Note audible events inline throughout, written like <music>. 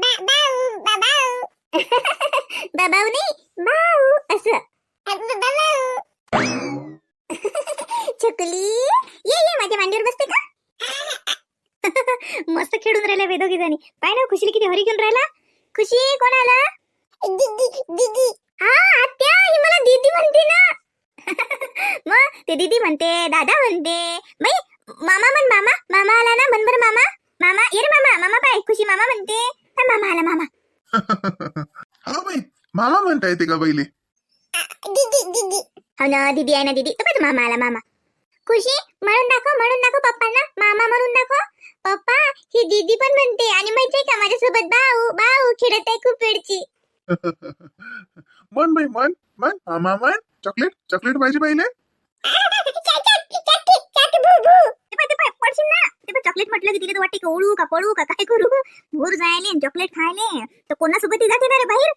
बाबाऊ <laughs> नाही बाऊ असं. चकली <laughs> ये ये माझ्या मांडीवर बसते का? <laughs> मस्त खेळून राहिला वेदोगी जणी. पाय ना खुशीला किती हरी घेऊन राहिला. खुशी कोण आला? दीदी. हा आत्या ही मला दीदी म्हणते ना. मग ते दीदी म्हणते दादा म्हणते. बाई मामा म्हण मामा. मामा आला ना म्हण बरं मामा. मामा ये रे मामा. मामा पाय खुशी मामा म्हणते. हा, मामा आला मामा. <laughs> हा बाई मामा म्हणता येते का पहिले दीदी दीदी हो ना दीदी आहे ना दीदी. तो मामा आला मामा. खुशी म्हणून दाखव म्हणून दाखव पप्पांना. मामा म्हणून दाखव. पप्पा ही दीदी पण म्हणते आणि माहितीये का माझ्यासोबत बाऊ बाऊ खेळत आहे खूप वेळची. <laughs> मन बाई मन मन मामा मन चॉकलेट चॉकलेट पाहिजे पहिले <laughs> चॉकलेट म्हटलं की तिला तर वाटते का ओळू का पळू का काय करू. भूर जायले चॉकलेट खायले. तर कोणासोबत ती जाते ना रे बाहेर?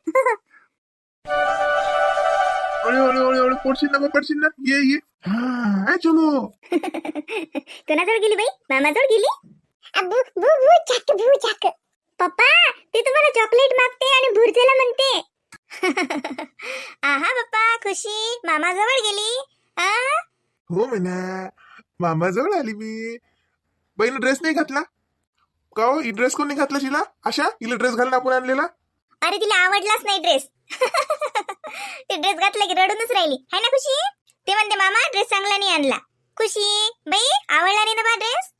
ओळे ओळे ओळे ओळे पडशील ना बा, पडशील ना. ये ये. हा हाय चमो <laughs> कोणाजवळ गेली बाई? मामाजवळ गेली? पप्पा ती तुम्हाला चॉकलेट मागते आणि भुरजेला म्हणते. <laughs> आहा पप्पा खुशी. मामाजवळ गेली. आ? हो म्हणा. मामा जवळ आली मी. बहीण ड्रेस नाही घातला? का हो? ही ड्रेस कोण नाही घातला शिला अशा हिला ड्रेस घालून आपण आणलेला? अरे तिला आवडलाच नाही ड्रेस ते ड्रेस घातला की रडूनच राहिली. हाय ना खुशी? ते म्हणते मामा ड्रेस चांगला नाही आणला. खुशी बाई आवडला नाही ना बा ड्रेस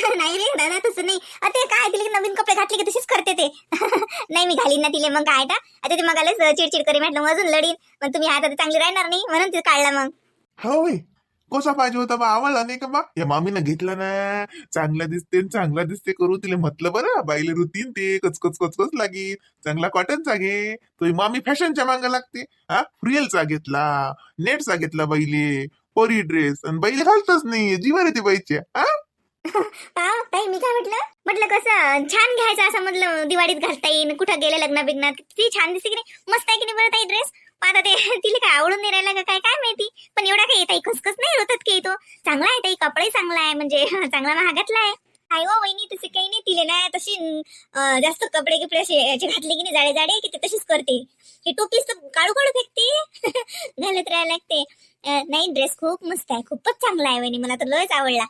<laughs> नाही रे दादा तसं नाही. अते काय तिला नवीन कपडे घातले की तशीच करते ते. <laughs> नाही मी घालीन ना तिले मग काय आता? आता ते मग चिडचिड करी म्हटलं मग अजून लढीन. मग तुम्ही आता चांगली राहणार नाही म्हणून ते काढला मग. हो कसा पाहिजे होता बा आवडला नाही का बा? या मामीनं घेतला ना. चांगला दिसते चांगला दिसते करू तिला म्हटलं बरं. बाईले रुतीन ते कचकच कचकच लागे चांगला कॉटनचा घे. तो मामी फॅशनच्या मांग लागते. हा? फ्रियलचा घेतला. नेटचा घेतला बाईले. पोरी ड्रेस आणि बाईले घालतच नाही. जीवर येते बाईच्या हा? ताई मी काय म्हटलं? म्हटलं कसं छान घ्यायचं असं म्हटलं दिवाळीत घालता येईल कुठं गेले लग्न बिग्नात किती छान दिसते की नाही? मस्त आहे की नाही बरं ताई ड्रेस आता ते तिला काय आवडून नाही राहिला का काय? काय ताई. खसखस नाही होतात की तो. चांगला आहे ताई. कपडे चांगला आहे. म्हणजे <laughs> चांगला महागातला आहे. काय हो वहिनी तसे काही नाही. तिले ना तशी जास्त कपडे गिपडे असे याचे घातले की नाही जाडे जाडे की ते तशीच करते. हे टोपीच तर काढू काढू फेकते. <laughs> घालत राहायला लागते. नाही ड्रेस खूप मस्त आहे. खूपच चांगला आहे वहिनी. मला तर लयच आवडला.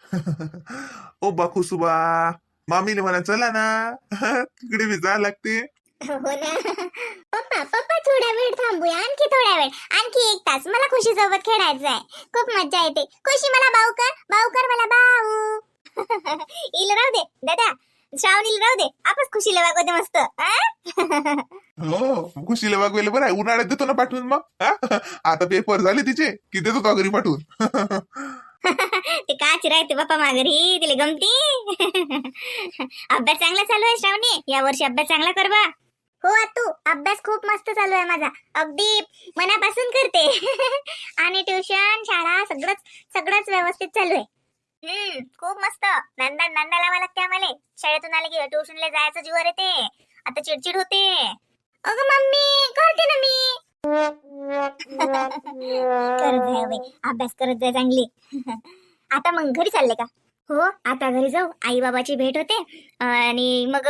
<laughs> ओ बाखुसुबा मामीने म्हणा चला ना. तिकडे मी जा लागते. हो ना. पप्पा पप्पा थोडा वेळ थांबूया. आणखी थोडा वेळ. आणखी एक तास. मला खुशी सोबत खेळायचं आहे खूप मजा येते. खुशी मला भाऊ कर भाऊ कर मला भाऊ <laughs> इला राहू दे. दादा श्रावणीला राहू दे. आपच खुशीला वागवते मस्त. हो खुशीला वागवेल बरं आहे. उन्हाळ्यात देतो ना पाठवून मग. आता पेपर झाले तिचे की देतो घरी पाठवून? <laughs> <laughs> ते काच राहते बाप्पा माघारी तिला गमती. <laughs> अभ्यास चांगला चालू आहे श्रावणी. या वर्षी अभ्यास चांगला कर बा. हो तू अभ्यास खूप मस्त चालू आहे माझा. अगदी मनापासून करते. <laughs> आणि ट्युशन शाळा सगळंच सगळंच व्यवस्थित चालू आहे. हम्म खूप मस्त. नंदा नंदा लावा लागते आम्हाला. शाळेतून आले की ट्युशनला जायचं जीवर येते. आता चिडचिड होते. अगं मम्मी करते ना मी. अभ्यास करत जाय चांगली. आता मग घरी चालले का? हो आता घरी जाऊ. आई बाबाची भेट होते. आणि मग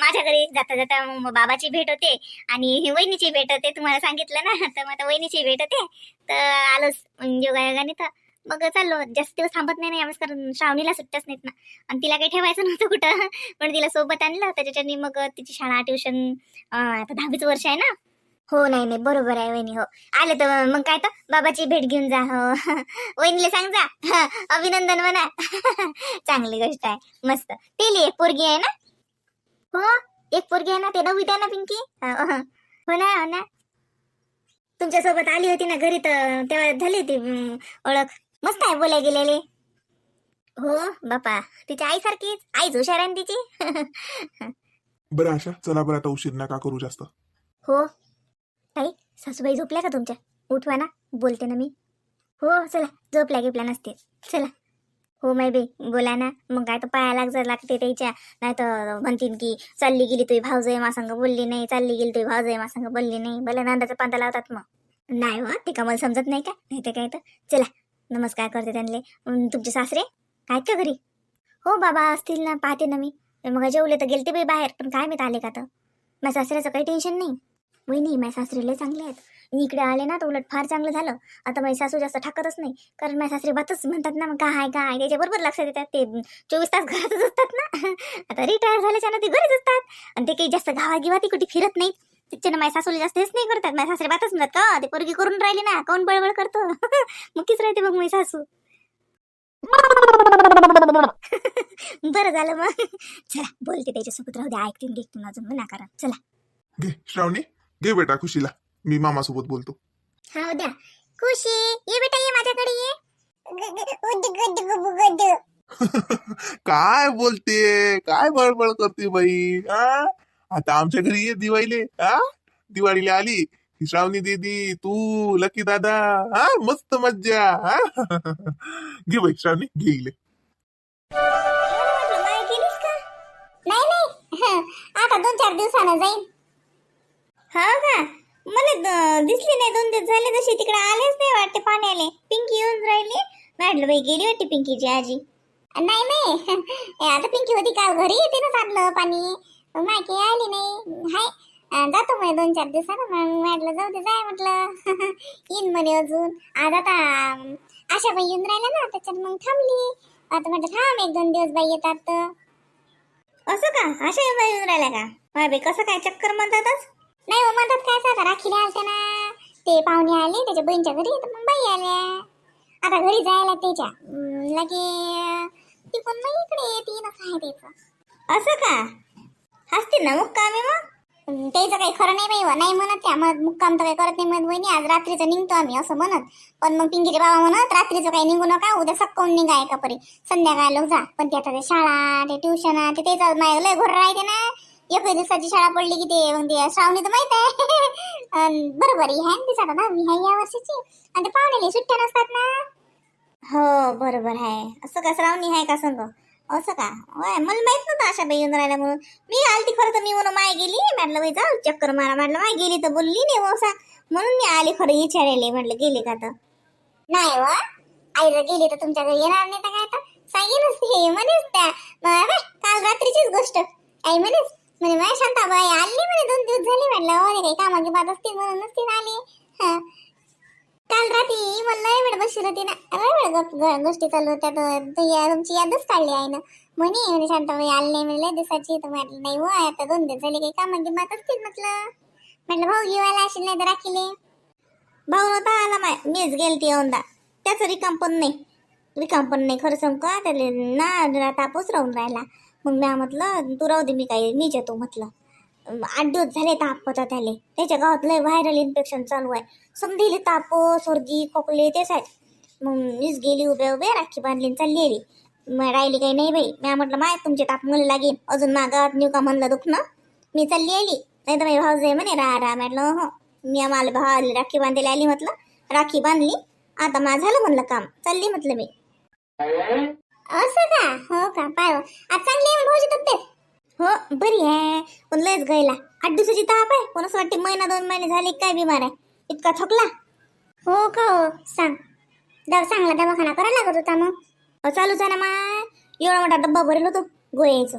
माझ्या घरी जाता जाता बाबाची भेट होते. आणि वहिनीची भेट होते. तुम्हाला सांगितलं ना तर मग आता वहिनीची भेट होते. तर आलोच म्हणजे योगायोगाने तर. मग चाललो. जास्त दिवस थांबत नाही ना यावेळेस कारण श्रावणीला सुट्ट्याच नाहीत ना. आणि तिला काही ठेवायचं नव्हतं कुठं. पण तिला सोबत आणलं. त्याच्याने मग तिची शाळा ट्युशन आता दहावीच वर्ष आहे ना. हो नाही नाही बरोबर आहे वहिनी हो. आले तर मग काय तर? बाबाची भेट घेऊन जा हो. <laughs> वहिनीला सांग जा. <laughs> अभिनंदन म्हणा. <laughs> चांगली गोष्ट आहे. मस्त. तेली एक पोरगी आहे ना? हो एक पोरगी आहे ना? ते नववीत आहे ना पिंकी? हो हो ना हो ना. तुमच्यासोबत आली होती ना घरी तर तेव्हा झाली होती ओळख. मस्त आहे बोलाय गेलेले. हो बापा. तिच्या आईसारखीच. आईच हुशार आहे तिची. बरं आशा. चला बरं आता उशीर नका करू जास्त. हो. ताई सासूबाई झोपल्या का तुमच्या? उठवा ना बोलते ना मी. हो चला झोपल्या गिपल्या नसते चला. हो माय बे बोला ना. मग काय तर पाया लाग लागते त्याच्या. नाही तर म्हणतील की चालली गेली तुझी भाऊजय मासंग बोलली नाही. चालली गेली तुझी भाऊजाई मासंग बोलली नाही. भले नंदाचा पांदा लावतात मग. नाही हो ते का मला समजत नाही का? नाही तर काय तर. चला नमस्कार करते त्यांना तुमचे सासरे? काय का घरी? हो बाबा असतील ना पाहते ना मी. मग जेवले तर गेलते बाई बाहेर पण काय माहीत आले का तर. माझ्या सासऱ्याचं काही टेन्शन नाही. वहिनी माझ्या सासरे लय चांगले आहेत. मी इकडे आले ना तर उलट फार चांगलं झालं. आता माझी सासू जास्त ठाकतच नाही कारण माझ्या सासरे बातच म्हणतात ना मग काय काय त्याच्याबरोबर लक्षात येतात ते चोवीस तास घरातच असतात ना. <laughs> आता रिटायर झाल्याच्या ना ते घरीच असतात. आणि ते काही जास्त गावा गिवा ती कुठे फिरत नाहीत. त्याच्यानं माझ्या सासूला जास्त हेच नाही करतात. माझ्या सासरे बातच म्हणतात का ते पोरगी करून राहिली ना कोण बळबळ करतो? <laughs> मग तीच राहते मग माझी सासू. <laughs> बरं झालं मग. चला बोलते त्याच्यासोबत. राहू दे ऐकतील देखतील अजून. मना करा चला. घे श्रावणी. घे बेटा खुशीला. मी मामासोबत बोलतो. हा द्या. खुशी ये बेटा ये माझ्याकडे ये. काय बोलते? काय बळबळ करते बाई? आ? आता आमच्या घरी ये दिवाळीले. आ? दिवाळीला आली. ही श्रावणी दीदी तू लकी दादा हा मस्त मज्जा हा घे बाई श्रावणी घे इले. नाही नाही. आता दोन चार दिवसानं जाईन. हो का? मला दिसली नाही दोन दिवस झाले तशी तिकडे आलेच नाही वाटते पाण्याले. पिंकी येऊन राहिली. म्हटलं बाई गेली वाटते पिंकीची आजी. नाही नाही <laughs> आता पिंकी होती काल घरी येते ना साधलं पाणी. मग आली नाही. हाय जातो मग दोन चार दिवसानं मग म्हटलं जाऊ दे जाय म्हटलं. <laughs> येईन म्हणे अजून. आज आता आशा बाई येऊन राहिल्या ना त्याच्यात मग थांबली. आता म्हटलं थांब एक दोन दिवस बाई येतात. असं का? अशा बाई येऊन राहिल्या का? माय बाई कसं काय चक्कर म्हणतातच नाही हो म्हणतात काय आता राखीला आलते ना. ते पाहुणे आले त्याच्या बहिणीच्या घरी तर मग बाई आल्या. आता घरी जायला त्याच्या लगे ती पण मग इकडे येते आहे त्याचं असं का? हसते ना मुक्काम आहे मग त्याचं काही खरं नाही बाई हो, नाही म्हणत त्या. मग मुक्काम तर काही करत नाही म्हणत बहिणी आज रात्रीचं निघतो आम्ही असं म्हणत. पण मग पिंकीचे बाबा म्हणत रात्रीचं काही निघू नका उद्या सकाळून निघा एका परी संध्याकाळ लोक जा. पण ते आता ते शाळा ते ट्युशन ते त्याचं माझ्या लय घोर राहते ना. एक दिवसाची शाळा पडली की ते मग ते श्रावणी तर माहीत आहे. <laughs> बरोबर ही आहे दिसत ना मी आहे या वर्षीची. आणि ते पाहुणे सुट्ट्या नसतात ना. हो बरोबर आहे. असं का श्रावणी आहे का संग असं का? होय मला माहीत नव्हतं अशा बाई येऊन राहिल्या म्हणून. मी आलती खरं तर मी म्हणून माय गेली. म्हटलं बाई जाऊ चक्कर मारा. म्हटलं माय गेली तर बोलली नाही वसा म्हणून मी आले खरं विचारायले म्हटलं गेले का तर? नाही व आई जर गेली तर तुमच्या घरी येणार नाही तर काय तर? सांगेनच हे म्हणेच त्या. काल रात्रीचीच गोष्ट. आई म्हणेच म्हणे माझ्या शांताबाई आली म्हणे दोन दिवस झाले म्हटलं हो अरे काही कामाची बात असते म्हणून ती आली. हं. काल रात्री म्हणलं लय वेळ बसली होती ना लय वेळ गप- ग- गोष्टी चालू होत्या तर तू या तुमची यादच काढली आहे ना म्हणे म्हणे शांताबाई आली नाही म्हणे लय दिवसाची. तर म्हटलं नाही हो आता दोन दिवस झाले काही कामाची बात असतील म्हटलं. म्हटलं भाऊ घेवायला असेल नाही तर राखीले. भाऊ नव्हता आला माय मीच गेलती औंदा त्याचं रिकाम पण नाही. रिकाम पण नाही खरं सांगू का? त्याला ना तापूस राहून राहिला. मग म्या म्हटलं तू राहू दे मी काही मीच येतो म्हटलं. आठ दिवस झाले ताप होता त्याले. त्याच्या गावात लय व्हायरल इन्फेक्शन चालू आहे. समजेली ताप सर्दी खोकले तेच आहेत मग मीच गेली उभे उभे राखी बांधली चालली आली मग राहिली काही नाही बाई. म्या म्हटलं माय तुमचे ताप मला लागेल अजून मागात नेऊ का म्हणलं दुखणं? मी चालली आली. नाही तर माझी भाऊ जाई म्हणे रा रा म्हटलं हो. मी आम्हाला भावाली राखी बांधायला आली म्हटलं. राखी बांधली. आता माझं झालं म्हणलं काम. चालली म्हटलं मी. असं का? हो का? पाय हो. आज चांगली आहे मग भाऊची तब्येत हो बरी आहे. पण लयच गयला आठ दिवसाची ताप आहे. पण असं वाटते महिना दोन महिने झाले काय बिमार आहे. इतका थकला. हो का हो? सांग. दवा चांगला दवाखाना करायला लागत होता मग. अहो, चालूच आहे ना माय. एवढा मोठा डब्बा भरेल होतो गोळ्याचं.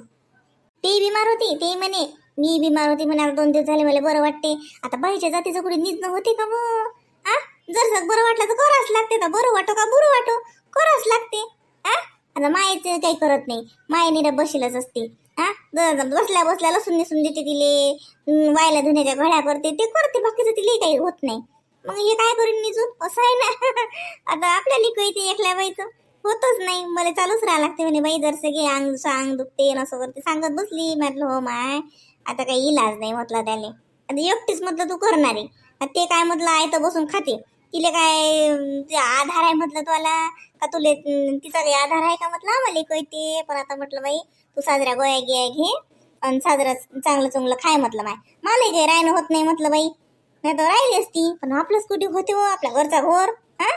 ते बिमार होती. ते म्हणे मी बिमार होती म्हणे. आता दोन दिवस झाले मला बरं वाटते. आता बाईच्या जातीचं कुठे निजणं होते का मग? आ? जर सग बरं वाटलं तर करावंच लागते तर बरं वाटो का बुरं वाटो? करावंच लागते. आ? आता मायेचं काही करत नाही. माय निरा बसेलच असते. हा? बसल्या बसल्या लसून निसून देते तिले. वायला धुण्याच्या घड्या करते. ते करते बाकीचं तिले काही होत नाही. मग हे काय करून निजून असं आहे ना. <laughs> आता आपल्या लिकू ते एकल्या बाईचं होतच नाही. मला चालूच राहा लागते म्हणे बाई जर सगळे अंग सांग दुखते असं करते. सांगत बसली. म्हटलं हो माय आता काही इलाज नाही म्हटलं त्याले आता एकटीच म्हटलं तू करणारे. आता ते काय म्हटलं आहे तर बसून खाते. तिला काय आधार आहे म्हटलं तुला? का तुले तिचा काही आधार आहे का म्हटलं? आम्हाला कळते पण आता म्हटलं बाई तू साजऱ्या गोळ्या गिया घे आणि साजरा चांगलं चांगलं खाय म्हटलं माय. मला काही राहणं होत नाही म्हटलं बाई. नाही तर राहिली असती. पण आपलंच कुठे होते हो आपल्या घरचा घोर. हा?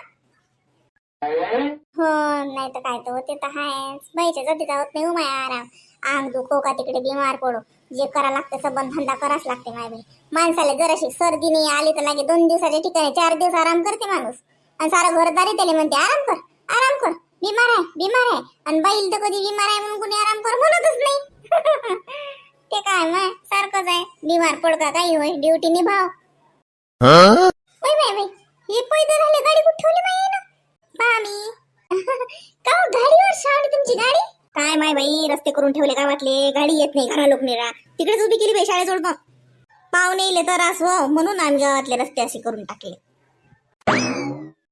हो नाही तर काय तर होते तर आहेच बाईच्या जातीचा होत नाही हो उमाय आराम. आंग दुखो का तिकडे बिमार पडो. जे करा लागते सबंध धंदा कराच लागते माय बाई. माणसाला जराशी सर्दी नाही आली तर लागे दोन दिवसाच्या ठिकाणी चार दिवस आराम करते माणूस. आणि सारा घरदारी त्याला म्हणते आराम कर आराम कर बिमार आहे बिमार आहे. आणि बाईल तर कधी बिमार आहे म्हणून कोणी आराम कर म्हणतच नाही. <laughs> ते काय मग सारखंच आहे. बिमार पड का काही होय ड्युटी निभाव. होय बाय बाय हे पैदल आले गाडी कुठे ठेवली बाई ना मामी <laughs> का गाडीवर शावली तुमची गाडी? काय माय बाई रस्ते करून ठेवले गावातले गाडी येत नाही घरा लोक निरा तिकडेच उभी केली बाई शाळेजवळ मग. पाहुणे येले तर असं म्हणून आम्ही गावातले रस्ते असे करून टाकले.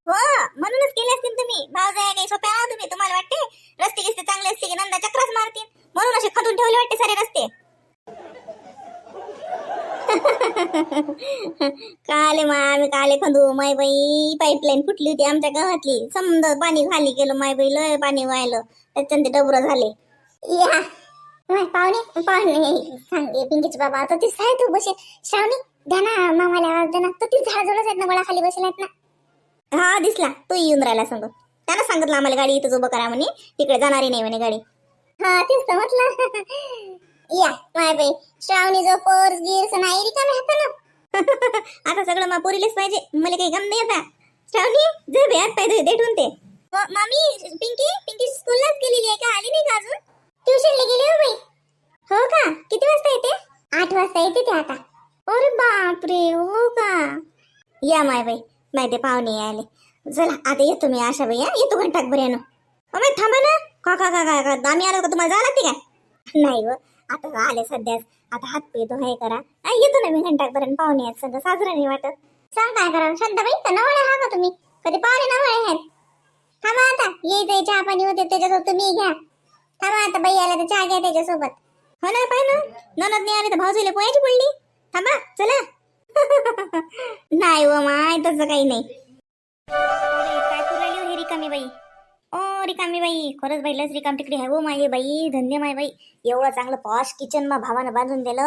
हो म्हणूनच केले असतील तुम्ही. भाव जाय काही सोप्या आहात तुम्ही तुम्हाला वाटते? रस्ते गिस्ते चांगले असते की नंदा चक्रच मारतील. म्हणून असे खतून ठेवले वाटते सारे रस्ते. काले मा आम्ही काले खंदू. माय बाई पाईपलाईन फुटली होती आमच्या गावातली. समजा पाणी खाली गेलो माय बाई लय पाणी व्हायलं त्यांचे डबर झाले. या. पाहुणे पाहुणे सांगे पिंकीचे बाबा आता ती आहे तू बसे श्रावणी द्या ना मामाला आवाज द्या ना. तर ती झाडाजवळच आहेत ना गोळाखाली बसल्यात ना. हा दिसला. तो येऊन राहिला सांगतो त्यानं सांगितलं आम्हाला गाडी इथं उभं करा म्हणे. तिकडे जाणारी नाही म्हणे गाडी. हा तेच तर म्हटलं. या माय बाई. श्रावणी जो पर्स गिर्स नाही रिकामे हात ना आता सगळं मा पोरीलेच पाहिजे. मला काही गम नाही आता श्रावणी जे बे हात पाहिजे देठून ते. मामी पिंकी पिंकी स्कूललाच गेलेली आहे का? आली नाही का अजून? ट्युशनला गेली हो बाई. हो का? किती वाजता येते? आठ वाजता येते ते आता. अरे बापरे हो का? या माय बाई माहिती पाहुणे आले चला आता येतो मी आशा बाई येतो घंटाक बऱ्यानं अमे थांबा ना. का का का का का? आम्ही आलो का? तुम्हाला जावं लागते काय नाही व आता आले सध्याच आता हात पितो हे करा. नाही येतो ना मी घंटाक पर्यंत पाहुणे आहेत सध्या. साजरा नाही वाटत. सांग काय करा शांताबाई का नवळे हा का तुम्ही? कधी पाहुणे नवळे आहेत. थांबा आता. यायचं चहा पाणी होते त्याच्यासोबत तुम्ही घ्या थांबा आता बाई आला तर चहा घ्या त्याच्यासोबत. हो ना पाय ना. ननद नाही आले तर भाऊजीला पोयाची पडली. थांबा चला. <laughs> नाही व माय तसं काही नाही. काय करू राहिली हो रिकामी बाई? ओ रिकामी बाई. खरंच बाईलाच रिकाम तिकडे आहे हो हे बाई. धन्य माय बाई. एवढं चांगलं पॉश किचन मा भावानं बांधून दिलं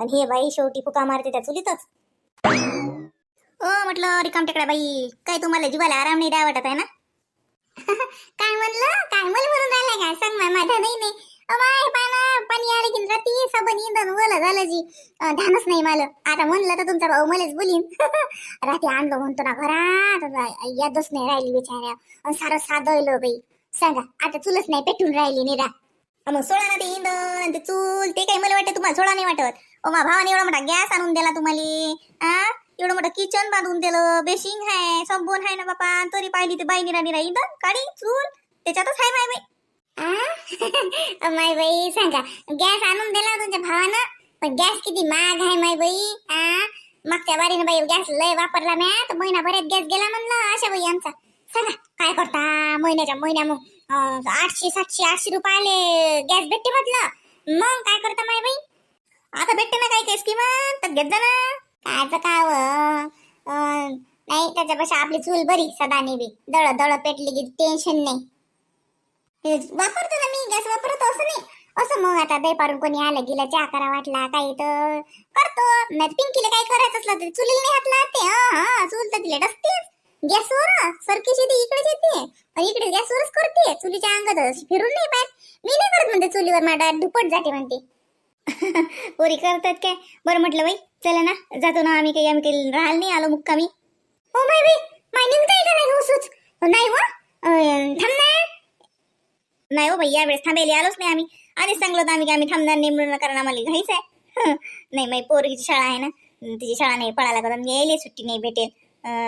आणि हे बाई शेवटी फुका मारते त्या चुलीतच. ओ म्हटलं रिकाम तिकडे बाई. काय तुम्हाला जीवाला आराम नाही द्या वाटत आहे ना? <laughs> काय म्हणलं? काय मला म्हणून राहिलं काय? सांग ना माझ्या नाही नाही. अमाय पाना पाणी आले की रात्री सबन इंधन ओलं झालं जी ध्यानच नाही मला आता म्हणलं तर तुमचा भाऊ मलाच बोलीन. <laughs> रात्री आणलं म्हणतो ना घरात. यादच नाही राहिली बिचाऱ्या. अन् सारं साधवलं बाई. सांगा आता चुलच नाही पेटून राहिली निरा मग सोडा ना ते इंधन ते चूल ते काही मला वाटतं तुम्हाला सोळा नाही वाटत. ओ मा भावाने एवढा मोठा गॅस आणून दिला तुम्हाला. आ एवढं मोठं किचन बांधून दिलं बेसिंग आहे संपून आहे ना बापा. तरी पाहिली ते बाई निरा निरा इंधन काढी चूल त्याच्यातच आहे माय बाई. माय बाई सांगा. गॅस आणून दिला तुमच्या भावानं? पण गॅस किती महाग आहे माय बाई आ? मागच्या बारीनं बाई गॅस लय वापरला म्या. तर महिनाभरात गॅस गेला म्हणलं अशा बाई आमचा. सांगा काय करता? महिन्याच्या महिन्या मग आठशे सातशे आठशे रुपयाले गॅस भेटते म्हटलं. मग काय करता माय बाई? आता भेटते ना काही काही स्कीम तर घेत जा ना. कायचं काय अं, नाही त्याच्यापेक्षा आपली चूल बरी सदानी बी. दळ दळ पेटली की टेन्शन नाही. हे वापरतो ना मी गॅस वापरतो असं नाही. असं मग आता बेपारून कोणी आलं गेलं चहा करा वाटला काही तर करतो. नाही तर पिंकीला काही करायचं असलं तर चुलीला नाही हात लागते चूल तर तिला डसतेच. गॅसवर सरकीच येते इकडेच येते. पण इकडे गॅसवरच करते. चुलीच्या अंगात अशी फिरून नाही पाहत. मी नाही करत म्हणते चुलीवर माझ्या दुपट जाते म्हणते. <laughs> पोरी करतात काय? बरं म्हटलं बाई. चला ना जातो ना आम्ही काही आम्ही काही राहायला नाही आलो मुक्कामी. हो बाई बाई माय निघताय का नाही हुसूच नाही हो. अं, थांब ना नाही हो बाई यावेळेस थांबायला आलोच नाही आम्ही. आधीच सांगलो होतं आम्ही की आम्ही थांबणार नाही म्हणून कारण आम्हाला घाईच आहे. नाही माही पोरगीची शाळा आहे ना. तिची शाळा नाही पळायला लागत यायला सुट्टी नाही भेटेल.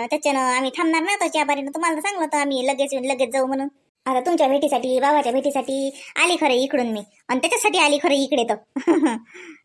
त्याच्यानं आम्ही थांबणार ना त्याच्या बारीनं तुम्हाला सांगलं होतं आम्ही लगेच येऊन लगेच जाऊ म्हणून. आता तुमच्या भेटीसाठी बाबाच्या भेटीसाठी आली खरं इकडून मी. आणि त्याच्यासाठी आली खरं इकडे तर. <laughs>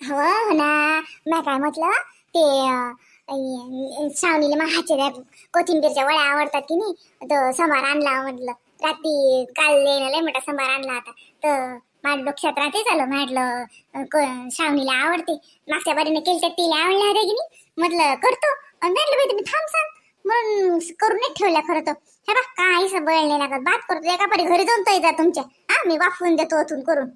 हो हो ना. मी काय म्हटलं ते अं, श्रावणीला महाचे कोथिंबीरच्या वळ्या आवडतात की नाही तो समार आणला म्हटलं. रात्री काल लय मोठा समार आणला आता तर माझ्या डोक्यात रात्री झालं म्हटलं अं, को- श्रावणीला आवडते. मागच्या बारीने केलं तर तिला आवडल्या होत्या की नाही. म्हटलं करतो. आणि म्हटलं बाई तुम्ही थांब सांग. म्हणून करूनच ठेवल्या खरं तर. हे बा काही बळ नाही लागत. बात करतो एका परी घरी जाऊन तो येतात तुमच्या. हा मी वाफवून देतो ओतून करून.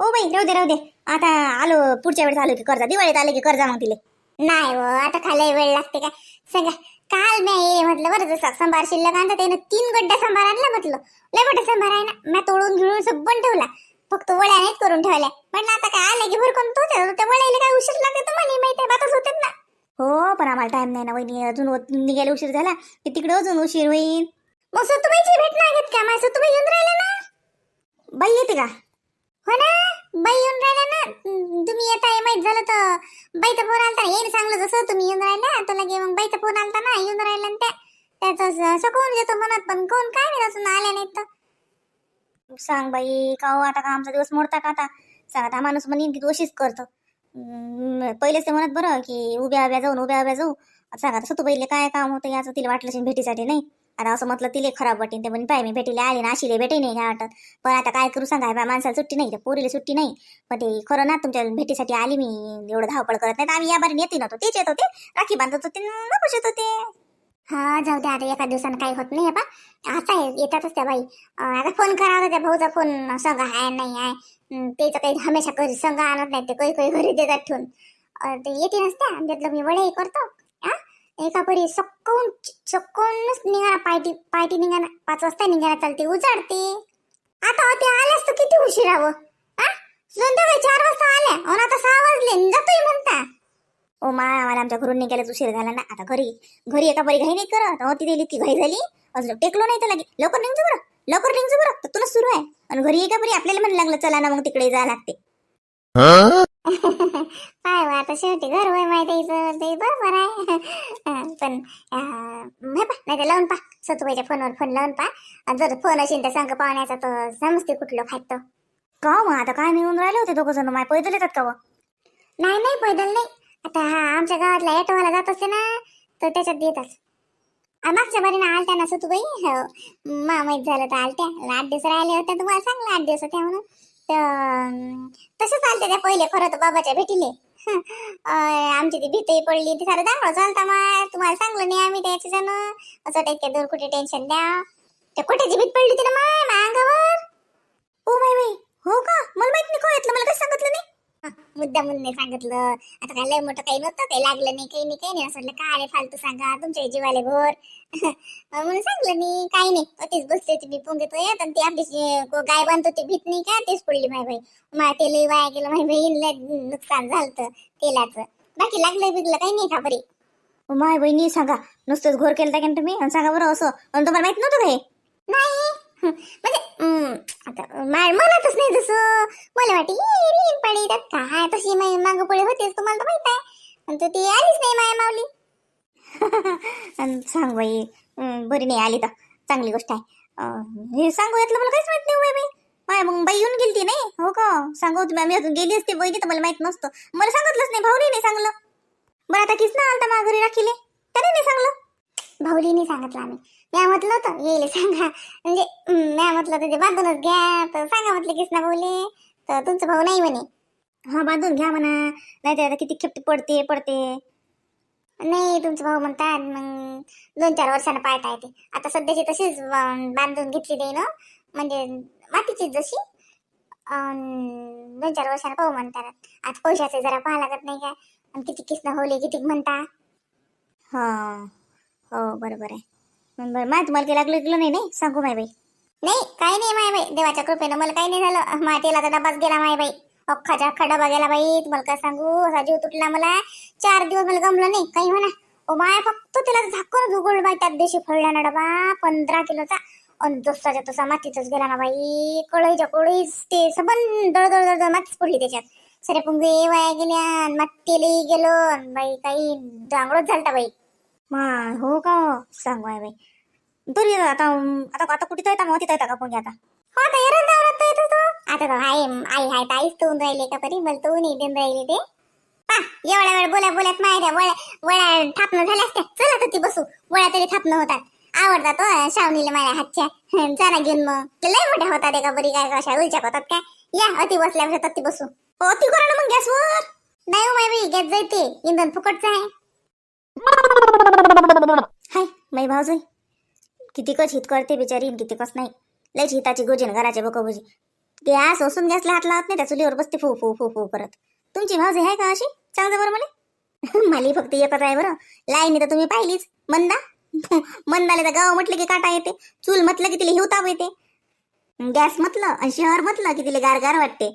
हो बाई राहू दे राहू दे. आता आलो पुढच्या वेळेस आलो की कर्जा. दिवाळीत आले की कर्जा मग तिले. नाही हो आता खाली वेळ लागते का सगळं काल मी ये म्हटलं बरं जसं सांबार शिल्लक आणता त्यानं तीन गड्डा संभार आणला म्हटलं. लय मोठा संभार आहे ना. मी तोडून घेऊन सबन ठेवला. फक्त वड्या नाहीत करून ठेवल्या. म्हटलं आता काय आलं की भरकून तो त्या त्या काय उशीर लागते तुम्हाला माहिती आहे बातच होतात ना. हो पण आम्हाला टाइम नाही ना वहिनी. अजून निघायला उशीर झाला की तिकडे अजून उशीर होईल मग सतुबाईची भेट नाही घेत का? माझं सतुबाई येऊन राहिले ना? बाई येते का? हो ना? बाई येऊन राहिल्या ना. तुम्ही येता हे माहीत झालं तर बाईचा फोन आलता. ना येईन सांगलं जसं तुम्ही येऊन राहिल्या. तर लगे मग बाईचा फोन आलता ना येऊन राहिला ना त्या. त्याचं सकवून घेतो म्हणत पण कोण काय नाही असून आल्या नाहीत तर. सांग बाई का हो आता का आमचा दिवस मोडता का आता? सांग आता हा माणूस म्हणीन की दोषीच करतो. पहिलेच ते म्हणत बरं की उभ्या उभ्या जाऊन उभ्या उभ्या जाऊ. सांगा सांग सतू पहिले काय काम होतं याचं तिला वाटलं भेटीसाठी नाही? आता असं म्हटलं तिले खराब वाटेन. ते म्हणे पाय मी भेटीला आले ना अशी भेटे नाही काय वाटत. पण आता काय करू सांगा बा माणसाला सुट्टी नाही तर पोरीला सुट्टी नाही. पण ते खरं ना तुमच्या भेटीसाठी आली मी एवढं धावपळ करत नाही तर आम्ही या बारीने येते नव्हतो तेच येत होते. राखी बांधत होते नकोच येत होते हा जाऊ दे आता एका दिवसानं काही होत नाही बा. आता आहे, येतातच त्या बाई. आता फोन करावा त्या भाऊचा फोन संघ आहे नाही आहे. हं, त्याचं काही हमेशा घरी संघ आणत नाही ते काही काही घरी देतात ठेवून. ते येते नसत्या त्यातलं मी वडे करतो. एका परी सक्कून सक्कूनच निघाला पायटी पायटी निघाला. पाच वाजता निघाला चालते. उजाडते. आता ते आल्यास तर किती उशिरावं हा संध्याकाळी चार वाजता आल्या. आणि आता सहा वाजले. जातोय म्हणता. ओ मा आम्हाला आमच्या घरून निघायलाच उशीर झाला ना. आता घरी घरी एका परी घाई नाही करत. होती तिथे इतकी घाई झाली. अजून टेकलो नाही तर लागे लवकर निघतो बरं. लवकर निघतो बरं. तर तुला सुरू आहे. आणि घरी एका परी आपल्याला म्हणायला लागलं चला ना मग तिकडे जायला लागते. काय बा आता शेवटी घर होय माहिती ते बरोबर आहे. पण नाही तर लावून पा सतुबाईच्या फोनवर फोन लावून पा. जर फोन असेल तर संघ पाहुण्याचा तर समजते कुठलं खात का मग आता काय मिळून राहिले होते दोघं जण? माय पैदल येतात का नाही नाही पैदल नाही. आता हा आमच्या गावातला ऑटोवाला जात असते ना तर त्याच्यात येतात मागच्या मागच्या ना आलत्या ना सतुबाई? हो मा झालं तर आलत्या. आठ दिवस राहिले होते तुम्हाला सांगलं आठ दिवस होत्या म्हणून. तसंच आलते त्या पहिले खरं तर बाबाच्या भेटीले. आमची ती भीतही पडली. ती सारं दाखव चालता मग तुम्हाला सांगलं नाही आम्ही त्याच्यानं असं ते दोन कुठे टेन्शन द्या. त्या कुठेची भीत पडली होती ना माय अंगावर ओ माय हो का? मला माहीत नाही कळतलं मला काही सांगितलं नाही? मुद्दा नाही सांगितलं आता काय लय मोठं काही नव्हतं काही लागलं नाही काही नाही काही नाही. असं म्हटलं काय फालतू सांगा तुमच्या जीवाले घोर. <laughs> म्हणून सांगलं नाही काही नाही अतिच बसले होते मी पोंगेत येत आणि ती आपली गाय बांधत होती भीत नाही का? तेच पडली माय बाई मा ते लई वाया गेलं माय लय नुकसान झालं तेलाचं. बाकी लागलं बिगलं काही नाही का बरी माय बहिणी सांगा नुसतंच घोर केलं का तुम्ही? आणि सांगा बरं असं आणि तुम्हाला माहीत नव्हतं हे? नाही. <laughs> म्हणजे आता मा- नाही जसं. मला वाटते येईल येईल त्यात काय तशी माई मागं पुढे होतेच तुम्हाला तर माहीत आहे. पण तू ती आलीच नाही माया माऊली. <laughs> सांग बाई बरी नाही आली तर चांगली गोष्ट आहे. हे सांगू यातलं मला काहीच माहीत नाही हो बाई. माय मग बाई येऊन गेली नाही? हो का? सांगू तुम्ही आम्ही अजून गेली असते बहिणी तर मला माहीत नसतं. मला सांगितलंच नाही भाऊली नाही सांगलं. बरं आता किस ना आलता माझ्या घरी राखीले? तरी नाही सांगलं. भाऊलीने सांगितलं आम्ही. म्या म्हटलं होतं? येईल सांगा. म्हणजे म्या म्हटलं तर ते बांधूनच घ्या. तर सांगा म्हटलं किसना भाऊले तर तुमचा भाऊ नाही म्हणे. हा बांधून घ्या म्हणा. नाही तर आता किती खेपटी पडते पडते. नाही तुमचा भाऊ म्हणतात मग दोन चार वर्षानं पाळता येते. आता सध्याची तशीच बांधून घेतली दे ना? म्हणजे मातीचीच जशी? दोन चार वर्षानं पाहू म्हणतात. आता पैशाचे जरा पाहा लागत नाही का? आणि किती किसनं होले किती म्हणता? हा हो बरोबर आहे. बरं माय तुम्हाला काही लागलं गेलं नाही नाही? सांगू माय बाई. नाही काही नाही माय बाई. देवाच्या कृपेनं मला काही नाही झालं. माटेला तर डबाच गेला माय बाई. अख्खाच्या अख्खा डबा गेला बाई. तुम्हाला काय सांगू? असा जीव तुटला मला. चार दिवस मला गमलं नाही. काही म्हणा ओ माय फक्त तिला झाकून उघडलं बाई त्याच दिवशी फळला ना डबा पंधरा किलोचा. आणि जसाच्या तसा मातीतच गेला ना बाई. कळईच्या कळईच ते सबन दळ दळ दळ दळ मातीच पडली त्याच्यात. सरे पुंगे वाया गेल्या मातीलाही गेलो बाई काही डांगडोच झालता बाई. मा हो का? सांगू आहे बाई. तरी आता आता आता कुठे येता मग तिथं येता का पण आता? हो आता आवडत येतो तो आता तो आई आई हाय तर आईच तोंड राहिले का परी मला तो नाही देऊन राहिले ते. पा एवढ्या वेळ बोला बोलत माहिती वळ्या वळ्या थापणं झाल्या असत्या. चला तर ती बसू वळ्या तरी थापणं होतात. आवडतात तो शावणीला माझ्या हातच्या. चला घेऊन मग. ते लय मोठ्या होतात एका बरी काय कशा उलच्या होतात काय? या अति बसल्यापेक्षा ती बसू. हो अति करा ना मग गॅसवर. नाही हो माय बाई गॅस जायते. इंधन फुकटचं आहे. हाय मै भाऊजाई कितीकच हित करते बिचारी आणि कितीकच नाही. लयच हिताची गोजीन घराचे बकोबोजी. गॅस ओसून गॅसला हात लावत नाही त्या चुलीवर बसते फू फू फू फू परत. तुमची भाऊजी आहे का अशी? सांगा बरं <laughs> मला माली फक्त एकच आहे बरं. लाईनी तर तुम्ही पाहिलीच. मंदा? <laughs> मंदाले तर गाव म्हटलं की काटा येते. चूल म्हटलं की तिला हिवताप येते. गॅस म्हटलं आणि शहर म्हटलं की तिला गार गार वाटते.